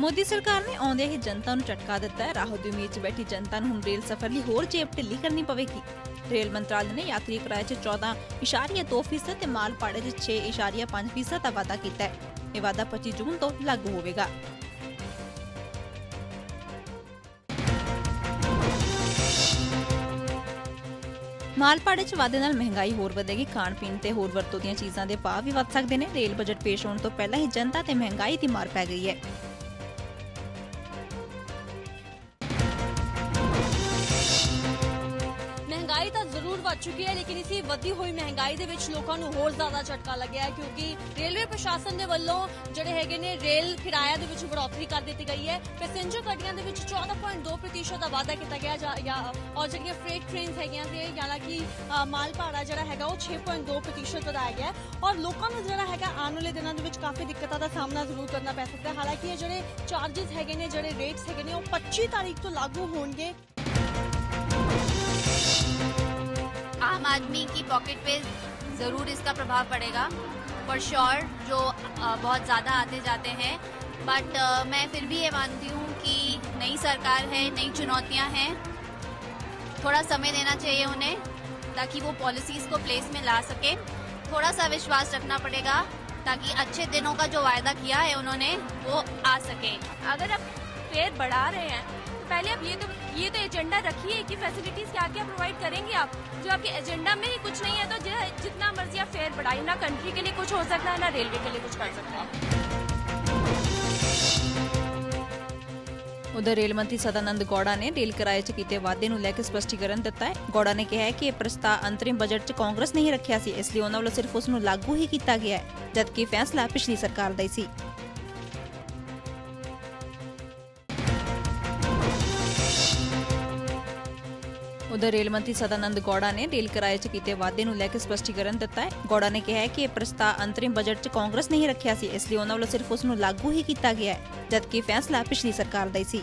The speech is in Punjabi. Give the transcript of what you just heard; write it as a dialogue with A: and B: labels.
A: ਮੋਦੀ ਸਰਕਾਰ ਨੇ ਆਉਂਦੇ ਹੀ ਜਨਤਾ ਨੂੰ ਝਟਕਾ ਦਿੱਤਾ ਹੈ। ਰਾਹਤ ਦੀ ਉਮੀਦ 'ਚ ਬੈਠੀ ਜਨਤਾ ਨੂੰ ਹੁਣ ਰੇਲ ਸਫ਼ਰ ਲਈ ਹੋਰ ਜੇਬ ਢਿੱਲੀ ਕਰਨੀ ਪਵੇਗੀ। ਰੇਲ ਮੰਤਰਾਲੇ ਨੇ ਯਾਤਰੀ ਕਿਰਾਏ 'ਚ 14.2% ਤੇ ਮਾਲ ਭਾੜੇ 'ਚ 6.5% ਦਾ ਵਾਧਾ ਕੀਤਾ ਹੈ। ਇਹ ਵਾਧਾ 25 ਜੂਨ ਤੋਂ ਲਾਗੂ ਹੋਵੇਗਾ। ਮਾਲ ਭਾੜੇ 'ਚ ਵਾਧੇ ਨਾਲ ਮਹਿੰਗਾਈ ਹੋਰ ਵਧੇਗੀ। ਖਾਣ ਪੀਣ ਤੇ ਹੋਰ ਵਰਤੋਂ ਦੀਆਂ ਚੀਜ਼ਾਂ ਦੇ ਭਾਅ ਵੀ ਵੱਧ ਸਕਦੇ ਨੇ। ਰੇਲ ਬਜਟ ਪੇਸ਼ ਹੋਣ ਤੋਂ ਪਹਿਲਾਂ ਹੀ ਜਨਤਾ ਤੇ ਮਹਿੰਗਾਈ ਦੀ ਮਾਰ ਪੈ ਗਈ ਹੈ।
B: ਮਹਿੰਗਾਈ ਤਾਂ ਜ਼ਰੂਰ ਵੱਧ ਚੁੱਕੀ ਹੈ, ਲੇਕਿਨ ਇਸੀ ਵਧੀ ਹੋਈ ਮਹਿੰਗਾਈ ਦੇ ਵਿੱਚ ਲੋਕਾਂ ਨੂੰ ਹੋਰ ਜ਼ਿਆਦਾ ਝਟਕਾ ਲੱਗਿਆ ਹੈ, ਕਿਉਂਕਿ ਰੇਲਵੇ ਪ੍ਰਸ਼ਾਸਨ ਦੇ ਵੱਲੋਂ ਜਿਹੜੇ ਹੈਗੇ ਨੇ ਰੇਲ ਕਿਰਾਇਆ ਦੇ ਵਿੱਚ ਵਧੋਤਰੀ ਕਰ ਦਿੱਤੀ ਗਈ ਹੈ। ਪੈਸੇਂਜਰ ਗੱਡੀਆਂ ਦੇ ਵਿੱਚ 14.2% ਦਾ ਵਾਧਾ ਕੀਤਾ ਗਿਆ ਜਾਂ- ਔਰ ਜਿਹੜੀਆਂ ਫਰੇਟ ਟ੍ਰੇਨਸ ਹੈਗੀਆਂ ਤੇ ਯਾਨੀ ਕਿ ਮਾਲ ਭਾੜਾ ਜਿਹੜਾ ਹੈਗਾ ਉਹ 6.2% ਵਧਾਇਆ ਗਿਆ ਹੈ। ਔਰ ਲੋਕਾਂ ਨੂੰ ਜਿਹੜਾ ਹੈਗਾ ਆਉਣ ਵਾਲੇ ਦਿਨਾਂ ਦੇ ਵਿੱਚ ਕਾਫੀ ਦਿੱਕਤਾਂ ਦਾ ਸਾਹਮਣਾ ਜ਼ਰੂਰ ਕਰਨਾ ਪੈ ਸਕਦਾ ਹੈ। ਹਾਲਾਂਕਿ ਇਹ ਜਿਹੜੇ ਚਾਰजेस ਹੈਗੇ ਨੇ, ਜਿਹੜੇ ਰੇਟਸ ਹੈਗੇ ਨੇ, ਉਹ 25 ਤਾਰੀਖ ਤੋਂ ਲਾਗੂ ਹੋਣਗੇ।
C: आदमी की पॉकेट पे ज़रूर इसका प्रभाव पड़ेगा फॉर श्योर जो बहुत ज़्यादा आते जाते हैं। बट मैं फिर भी ये मानती हूँ कि नई सरकार है, नई चुनौतियाँ हैं। थोड़ा समय देना चाहिए उन्हें, ताकि वो पॉलिसीज़ को प्लेस में ला सके। थोड़ा सा विश्वास रखना पड़ेगा, ताकि अच्छे दिनों का जो वायदा किया है उन्होंने, वो आ सके।
D: अगर आप फेयर बढ़ा रहे हैं तो पहले आप ये तो ये तो एजेंडा रखिए कि फैसिलिटीज क्या क्या प्रोवाइड करेंगे आप जो आपके एजेंडा में ही कुछ नहीं है तो जो- जितना मर्जी आप फेयर बढ़ाइए ना कंट्री के लिए कुछ हो सकता है ना रेलवे के लिए कुछ कर सकते हैं
A: ਉਧਰ ਰੇਲ ਮੰਤਰੀ ਸਦਾਨੰਦ ਗੌੜਾ ਨੇ ਰੇਲ ਕਿਰਾਏ 'ਚ ਕੀਤੇ ਵਾਅਦੇ ਨੂੰ ਲੈ ਕੇ ਸਪਸ਼ਟੀਕਰਨ ਦਿੱਤਾ ਹੈ ਗੌੜਾ ਨੇ ਕਿਹਾ ਹੈ ਕਿ ਇਹ ਪ੍ਰਸਤਾਵ ਅੰਤਰਿਮ ਬਜਟ 'ਚ ਕਾਂਗਰਸ ਨੇ ਹੀ ਰੱਖਿਆ ਸੀ ਇਸ ਲਈ ਉਹਨਾਂ ਵੱਲੋਂ ਸਿਰਫ ਉਸ ਨੂੰ ਲਾਗੂ ਹੀ ਕੀਤਾ ਗਿਆ ਹੈ ਜਦਕਿ ਫੈਸਲਾ ਪਿਛਲੀ ਸਰਕਾਰ ਦਾ ਹੀ ਸੀ ਉਧਰ ਰੇਲ ਮੰਤਰੀ ਸਦਾਨੰਦ ਗੌੜਾ ਨੇ ਰੇਲ ਕਿਰਾਏ 'ਚ ਕੀਤੇ ਵਾਅਦੇ ਨੂੰ ਲੈ ਕੇ ਸਪਸ਼ਟੀਕਰਨ ਦਿੱਤਾ ਹੈ। ਗੌੜਾ ਨੇ ਕਿਹਾ ਕਿ ਇਹ ਪ੍ਰਸਤਾਵ ਅੰਤਰਿਮ ਬਜਟ 'ਚ ਕਾਂਗਰਸ ਨੇ ਹੀ ਰੱਖਿਆ ਸੀ, ਇਸ ਲਈ ਉਹਨਾਂ ਵੱਲੋਂ ਸਿਰਫ ਉਸ ਨੂੰ ਲਾਗੂ ਹੀ ਕੀਤਾ ਗਿਆ ਹੈ, ਜਦਕਿ ਫੈਸਲਾ ਪਿਛਲੀ ਸਰਕਾਰ ਦਾ ਹੀ ਸੀ।